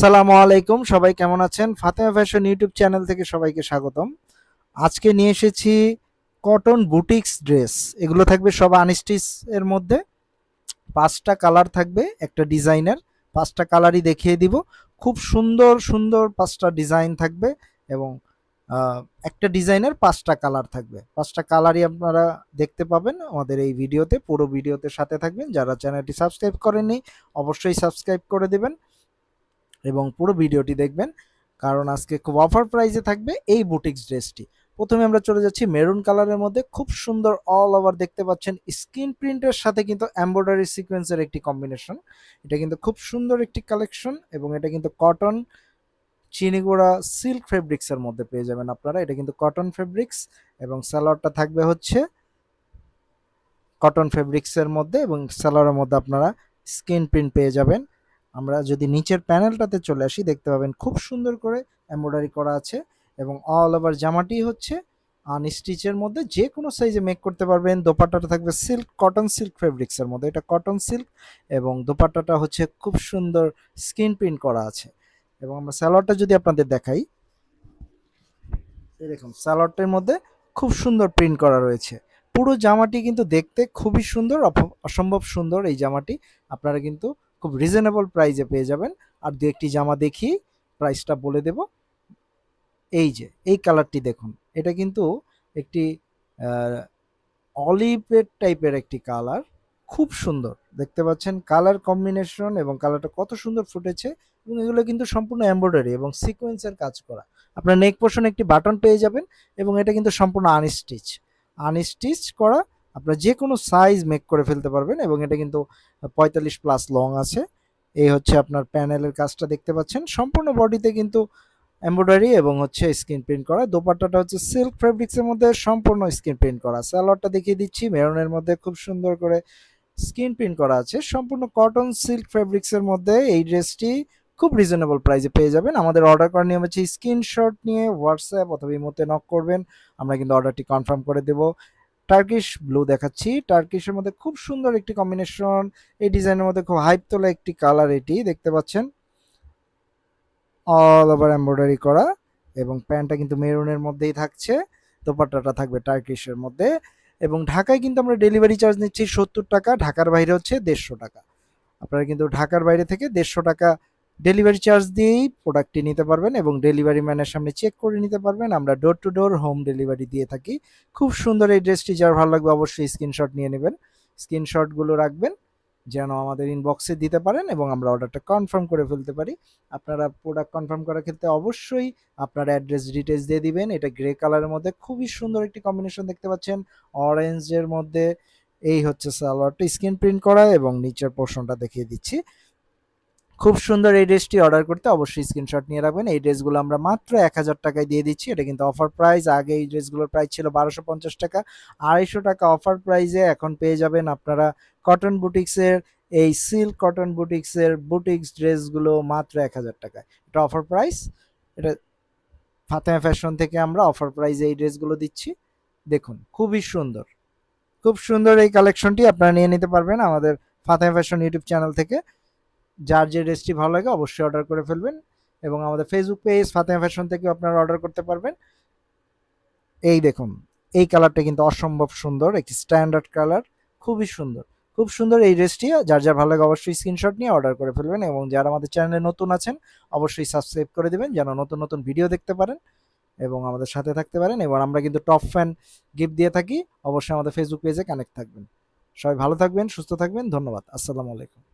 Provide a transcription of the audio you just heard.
সালামু আলাইকুম, সবাই কেমন আছেন? ফাতেমা ফ্যাশন ইউটিউব চ্যানেল থেকে সবাইকে স্বাগতম। আজকে নিয়ে এসেছি কটন বুটিক্স ড্রেস এগুলো থাকবে সব আনস্টিচ এর মধ্যে। পাঁচটা কালার থাকবে, একটা ডিজাইনের পাঁচটা কালারই দেখিয়ে দিব। খুব সুন্দর সুন্দর পাঁচটা ডিজাইন থাকবে এবং একটা ডিজাইনের পাঁচটা কালার থাকবে। পাঁচটা কালারই আপনারা দেখতে পাবেন আমাদের এই ভিডিওতে। পুরো ভিডিওতে সাথে থাকবেন। যারা চ্যানেলটি সাবস্ক্রাইব করেননি, অবশ্যই সাবস্ক্রাইব করে দেবেন। এবং পুরো ভিডিওটি দেখবেন। কারণ আজকে খুব অফার প্রাইসে থাকবে এই বুটিক্স ড্রেসটি প্রথমে আমরা চলে যাচ্ছি মেরুন কালারের মধ্যে। খুব সুন্দর অল ওভার দেখতে পাচ্ছেন। স্ক্রিন প্রিন্টের সাথে কিন্তু এমব্রয়ডারি সিকোয়েন্সের একটি কম্বিনেশন এটা কিন্তু খুব সুন্দর একটি কালেকশন এবং এটা কিন্তু কটন চিনিগুড়া সিল্ক ফেব্রিক্সের মধ্যে পেয়ে যাবেন আপনারা। এটা কিন্তু কটন ফেব্রিক্স এবং স্যালোয়ারটা থাকবে হচ্ছে কটন ফেব্রিক্সের মধ্যে এবং স্যালোয়ারের মধ্যে আপনারা স্ক্রিন প্রিন্ট পেয়ে যাবেন। আমরা যদি নিচের প্যানেলটাতে চলে আসি, দেখতে পাবেন খুব সুন্দর করে এমব্রয়ডারি করা আছে এবং অল ওভার জামাটি হচ্ছে আনস্টিচের মধ্যে যে কোনো সাইজে মেক করতে পারবেন। দোপাট্টাটা থাকবে সিল্ক কটন সিল্ক ফেব্রিক্সের মধ্যে। এটা কটন সিল্ক এবং দোপাট্টাটা হচ্ছে খুব সুন্দর স্ক্রিন প্রিন্ট করা আছে। এবং আমরা স্যালোয়ারটা যদি আপনাদের দেখাই দেখুন স্যালোয়ারটার মধ্যে খুব সুন্দর প্রিন্ট করা রয়েছে। পুরো জামাটি কিন্তু দেখতে খুবই সুন্দর অসম্ভব সুন্দর এই জামাটি। আপনারা কিন্তু খুব রিজনেবল প্রাইজে পেয়ে যাবেন। আর দু একটি জামা দেখি প্রাইসটা বলে দেব। এই যে, এই কালারটি দেখুন। এটা কিন্তু একটি অলিভের টাইপের একটি কালার খুব সুন্দর। দেখতে পাচ্ছেন কালার কম্বিনেশন এবং কালারটা কত সুন্দর ফুটেছে এবং এগুলো কিন্তু সম্পূর্ণ এম্ব্রয়ডারি এবং সিকোয়েন্সের কাজ করা। আপনার নেক পোর্শনে একটি বাটন পেয়ে যাবেন এবং এটা কিন্তু সম্পূর্ণ আনস্টিচ আনস্টিচ করা আপনারা যে কোনো সাইজ মেক করে ফেলতে পারবেন এবং এটা কিন্তু পঁয়তাল্লিশ প্লাস লং আছে। এই হচ্ছে আপনার প্যানেলের কাজটা দেখতে পাচ্ছেন। সম্পূর্ণ বডিতে কিন্তু এমব্রয়ডারি এবং হচ্ছে স্ক্রিন প্রিন্ট করা। দোপাট্টাটা হচ্ছে সিল্ক ফেব্রিক্সের মধ্যে সম্পূর্ণ স্ক্রিন প্রিন্ট করা। স্যালোয়ারটা দেখিয়ে দিচ্ছি মেরুনের মধ্যে খুব সুন্দর করে স্ক্রিন প্রিন্ট করা আছে। সম্পূর্ণ কটন সিল্ক ফেব্রিক্সের মধ্যে এই ড্রেসটি খুব রিজনেবল প্রাইসে পেয়ে যাবেন। আমাদের অর্ডার করার নিয়ম হচ্ছে স্ক্রিনশট নিয়ে হোয়াটসঅ্যাপ অথবা ইমোতে নক করবেন। আমরা কিন্তু অর্ডারটি কনফার্ম করে দেবো। টার্কিশ ব্লু দেখাচ্ছি। টার্কিশের মধ্যে খুব সুন্দর একটি কম্বিনেশন এই ডিজাইনের মধ্যে খুব হাইপ তোলা একটি কালার এটি, দেখতে পাচ্ছেন? অল ওভার এমব্রয়ডারি করা এবং প্যান্টটা কিন্তু মেরুনের মধ্যেই থাকছে। দোপাট্টাটা থাকবে টার্কিশের মধ্যে এবং ঢাকায় কিন্তু আমরা ডেলিভারি চার্জ নিচ্ছি সত্তর টাকা, ঢাকার বাইরে হচ্ছে দেড়শো টাকা। আপনারা কিন্তু ঢাকার বাইরে থেকে দেড়শো টাকা ডেলিভারি চার্জ দিয়েই প্রোডাক্টটি নিতে পারবেন এবং ডেলিভারি ম্যানের সামনে চেক করে নিতে পারবেন। আমরা door to door home delivery দিয়ে থাকি। খুব সুন্দর এই ড্রেসটি, যার ভালো লাগবে অবশ্যই স্ক্রিনশট নিয়ে নেবেন। স্ক্রিনশটগুলো রাখবেন, যেন আমাদের ইনবক্সে দিতে পারেন এবং আমরা অর্ডারটা কনফার্ম করে ফেলতে পারি। আপনারা প্রোডাক্ট কনফার্ম করার ক্ষেত্রে অবশ্যই আপনার অ্যাড্রেস ডিটেলস দিয়ে দিবেন। এটা গ্রে কালারের মধ্যে খুবই সুন্দর একটি কম্বিনেশন দেখতে পাচ্ছেন। অরেঞ্জের মধ্যে এই হচ্ছে সালোয়ারটা স্ক্রিন প্রিন্ট করা এবং নিচের পোর্শনটা দেখিয়ে দিচ্ছি। খুব সুন্দর এই ড্রেসটি অর্ডার করতে অবশ্যই স্ক্রিনশট নিয়ে রাখবেন। এই ড্রেসগুলো আমরা মাত্র এক হাজার টাকায় দিয়ে দিচ্ছি। এটা কিন্তু অফার প্রাইস আগে এই ড্রেসগুলোর প্রাইস ছিল বারোশো পঞ্চাশ টাকা। আড়াইশো টাকা অফার প্রাইসে এখন পেয়ে যাবেন আপনারা কটন বুটিক্সের এই সিল্ক কটন বুটিক্সের বুটিক্স ড্রেসগুলো মাত্র এক হাজার টাকায়। এটা অফার প্রাইস এটা ফাতেমা ফ্যাশন থেকে আমরা অফার প্রাইসে এই ড্রেসগুলো দিচ্ছি। দেখুন, খুবই সুন্দর। খুব সুন্দর এই কালেকশনটি আপনারা নিয়ে নিতে পারবেন আমাদের ফাতেমা ফ্যাশন ইউটিউব চ্যানেল থেকে। যার যে ড্রেসটি ভালো লাগে অবশ্যই অর্ডার করে ফেলবেন এবং আমাদের ফেসবুক পেজ ফাতেমা ফ্যাশন থেকে আপনারা অর্ডার করতে পারবেন। এই দেখুন, এই কালারটা কিন্তু অসম্ভব সুন্দর, একটি স্ট্যান্ডার্ড কালার খুবই সুন্দর। খুব সুন্দর এই ড্রেসটি যার যার ভালো লাগে অবশ্যই স্ক্রিনশট নিয়ে অর্ডার করে ফেলবেন এবং যারা আমাদের চ্যানেলে নতুন আছেন, অবশ্যই সাবস্ক্রাইব করে দেবেন যেন নতুন নতুন ভিডিও দেখতে পারেন এবং আমাদের সাথে থাকতে পারেন এবং আমরা কিন্তু টপ ফ্যান গিফট দিয়ে থাকি, অবশ্যই আমাদের ফেসবুক পেজে কানেক্ট থাকবেন। সবাই ভালো থাকবেন, সুস্থ থাকবেন, ধন্যবাদ, আসসালামু আলাইকুম।